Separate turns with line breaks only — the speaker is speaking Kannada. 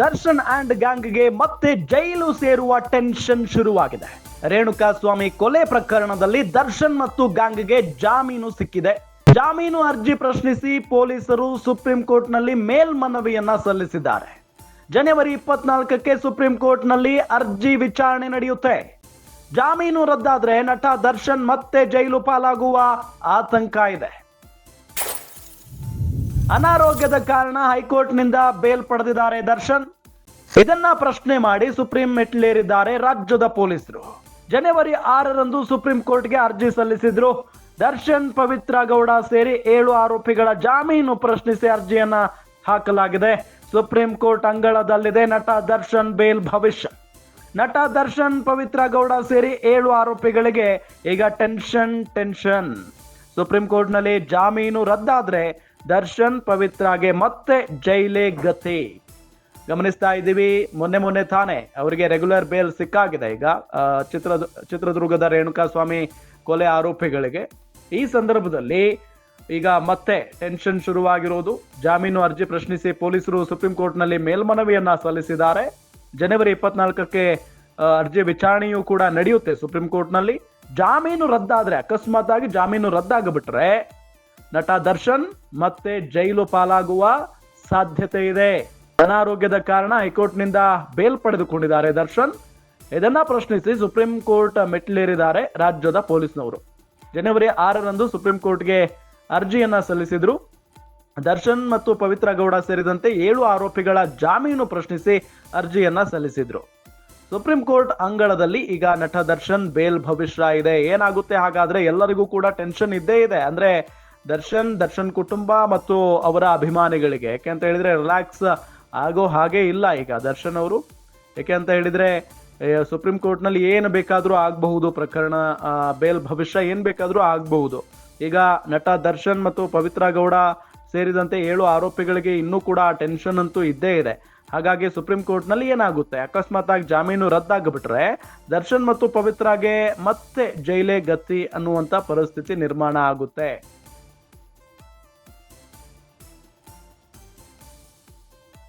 ದರ್ಶನ್ ಅಂಡ್ ಗ್ಯಾಂಗ್ಗೆ ಮತ್ತೆ ಜೈಲು ಸೇರುವ ಟೆನ್ಷನ್ ಶುರುವಾಗಿದೆ. ರೇಣುಕಾ ಸ್ವಾಮಿ ಕೊಲೆ ಪ್ರಕರಣದಲ್ಲಿ ದರ್ಶನ್ ಮತ್ತು ಗ್ಯಾಂಗ್ಗೆ ಜಾಮೀನು ಸಿಕ್ಕಿದೆ. ಜಾಮೀನು ಅರ್ಜಿ ಪ್ರಶ್ನಿಸಿ ಪೊಲೀಸರು ಸುಪ್ರೀಂ ಕೋರ್ಟ್ನಲ್ಲಿ ಮೇಲ್ಮನವಿಯನ್ನ ಸಲ್ಲಿಸಿದ್ದಾರೆ. ಜನವರಿ ಇಪ್ಪತ್ನಾಲ್ಕಕ್ಕೆ ಸುಪ್ರೀಂ ಕೋರ್ಟ್ನಲ್ಲಿ ಅರ್ಜಿ ವಿಚಾರಣೆ ನಡೆಯುತ್ತೆ. ಜಾಮೀನು ರದ್ದಾದ್ರೆ ನಟ ದರ್ಶನ್ ಮತ್ತೆ ಜೈಲು ಪಾಲಾಗುವ ಆತಂಕ ಇದೆ. ಅನಾರೋಗ್ಯದ ಕಾರಣ ಹೈಕೋರ್ಟ್ನಿಂದ ಬೇಲ್ ಪಡೆದಿದ್ದಾರೆ ದರ್ಶನ್. ಇದನ್ನ ಪ್ರಶ್ನೆ ಮಾಡಿ ಸುಪ್ರೀಂ ಮೆಟ್ಲೇರಿದ್ದಾರೆ ರಾಜ್ಯದ ಪೊಲೀಸರು. ಜನವರಿ ಆರರಂದು ಸುಪ್ರೀಂ ಕೋರ್ಟ್ಗೆ ಅರ್ಜಿ ಸಲ್ಲಿಸಿದ್ರು. ದರ್ಶನ್ ಪವಿತ್ರ ಗೌಡ ಸೇರಿ ಏಳು ಆರೋಪಿಗಳ ಜಾಮೀನು ಪ್ರಶ್ನಿಸಿ ಅರ್ಜಿಯನ್ನ ಹಾಕಲಾಗಿದೆ. ಸುಪ್ರೀಂ ಕೋರ್ಟ್ ಅಂಗಳದಲ್ಲಿದೆ ನಟ ದರ್ಶನ್ ಬೇಲ್ ಭವಿಷ್ಯ. ನಟ ದರ್ಶನ್ ಪವಿತ್ರ ಗೌಡ ಸೇರಿ ಏಳು ಆರೋಪಿಗಳಿಗೆ ಈಗ ಟೆನ್ಷನ್ ಟೆನ್ಷನ್. ಸುಪ್ರೀಂ ಕೋರ್ಟ್ನಲ್ಲಿ ಜಾಮೀನು ರದ್ದಾದ್ರೆ ದರ್ಶನ್ ಪವಿತ್ರಾಗೆ ಮತ್ತೆ ಜೈಲೆ ಗತಿ. ಗಮನಿಸ್ತಾ ಇದ್ದೀವಿ, ಮೊನ್ನೆ ಮೊನ್ನೆ ತಾನೆ ಅವರಿಗೆ ರೆಗ್ಯುಲರ್ ಬೇಲ್ ಸಿಕ್ಕಾಗಿದೆ. ಈಗ ಚಿತ್ರ, ಚಿತ್ರದುರ್ಗದ ರೇಣುಕಾ ಸ್ವಾಮಿ ಕೊಲೆ ಆರೋಪಿಗಳಿಗೆ ಈ ಸಂದರ್ಭದಲ್ಲಿ ಈಗ ಮತ್ತೆ ಟೆನ್ಷನ್ ಶುರುವಾಗಿರೋದು. ಜಾಮೀನು ಅರ್ಜಿ ಪ್ರಶ್ನಿಸಿ ಪೊಲೀಸರು ಸುಪ್ರೀಂ ಕೋರ್ಟ್ನಲ್ಲಿ ಮೇಲ್ಮನವಿಯನ್ನ ಸಲ್ಲಿಸಿದ್ದಾರೆ. ಜನವರಿ ಇಪ್ಪತ್ನಾಲ್ಕಕ್ಕೆ ಅರ್ಜಿ ವಿಚಾರಣೆಯೂ ಕೂಡ ನಡೆಯುತ್ತೆ ಸುಪ್ರೀಂ ಕೋರ್ಟ್ನಲ್ಲಿ. ಜಾಮೀನು ರದ್ದಾದ್ರೆ ಅಕಸ್ಮಾತ್ ಆಗಿ ಜಾಮೀನು ರದ್ದಾಗ್ಬಿಟ್ರೆ ನಟ ದರ್ಶನ್ ಮತ್ತೆ ಜೈಲು ಪಾಲಾಗುವ ಸಾಧ್ಯತೆ ಇದೆ ಅನಾರೋಗ್ಯದ ಕಾರಣ ಹೈಕೋರ್ಟ್ನಿಂದ ಬೇಲ್ ಪಡೆದುಕೊಂಡಿದ್ದಾರೆ ದರ್ಶನ್. ಇದನ್ನ ಪ್ರಶ್ನಿಸಿ ಸುಪ್ರೀಂ ಕೋರ್ಟ್ ಮೆಟ್ಟಿಲೇರಿದ್ದಾರೆ ರಾಜ್ಯದ ಪೊಲೀಸ್ನವರು. ಜನವರಿ ಆರರಂದು ಸುಪ್ರೀಂ ಕೋರ್ಟ್ಗೆ ಅರ್ಜಿಯನ್ನ ಸಲ್ಲಿಸಿದ್ರು. ದರ್ಶನ್ ಮತ್ತು ಪವಿತ್ರ ಗೌಡ ಸೇರಿದಂತೆ ಏಳು ಆರೋಪಿಗಳ ಜಾಮೀನು ಪ್ರಶ್ನಿಸಿ ಅರ್ಜಿಯನ್ನ ಸಲ್ಲಿಸಿದ್ರು. ಸುಪ್ರೀಂ ಕೋರ್ಟ್ ಅಂಗಳದಲ್ಲಿ ಈಗ ನಟ ದರ್ಶನ್ ಬೇಲ್ ಭವಿಷ್ಯ ಇದೆ. ಏನಾಗುತ್ತೆ? ಹಾಗಾದ್ರೆ ಎಲ್ಲರಿಗೂ ಕೂಡ ಟೆನ್ಷನ್ ಇದ್ದೇ ಇದೆ. ಅಂದ್ರೆ ದರ್ಶನ್ ದರ್ಶನ್ ಕುಟುಂಬ ಮತ್ತು ಅವರ ಅಭಿಮಾನಿಗಳಿಗೆ. ಯಾಕೆ ಅಂತ ಹೇಳಿದ್ರೆ ರಿಲ್ಯಾಕ್ಸ್ ಆಗೋ ಹಾಗೆ ಇಲ್ಲ ಈಗ ದರ್ಶನ್ ಅವರು. ಯಾಕೆ ಅಂತ ಹೇಳಿದ್ರೆ ಸುಪ್ರೀಂ ಕೋರ್ಟ್ನಲ್ಲಿ ಏನು ಬೇಕಾದರೂ ಆಗಬಹುದು, ಪ್ರಕರಣ ಬೇಲ್ ಭವಿಷ್ಯ ಏನು ಬೇಕಾದರೂ ಆಗಬಹುದು. ಈಗ ನಟ ದರ್ಶನ್ ಮತ್ತು ಪವಿತ್ರ ಗೌಡ ಸೇರಿದಂತೆ ಏಳು ಆರೋಪಿಗಳಿಗೆ ಇನ್ನೂ ಕೂಡ ಟೆನ್ಷನ್ ಅಂತೂ ಇದ್ದೇ ಇದೆ. ಹಾಗಾಗಿ ಸುಪ್ರೀಂ ಕೋರ್ಟ್ನಲ್ಲಿ ಏನಾಗುತ್ತೆ? ಅಕಸ್ಮಾತ್ ಆಗಿ ಜಾಮೀನು ರದ್ದಾಗ್ಬಿಟ್ರೆ ದರ್ಶನ್ ಮತ್ತು ಪವಿತ್ರಾಗೆ ಮತ್ತೆ ಜೈಲೇ ಗತಿ ಅನ್ನುವಂಥ ಪರಿಸ್ಥಿತಿ ನಿರ್ಮಾಣ ಆಗುತ್ತೆ.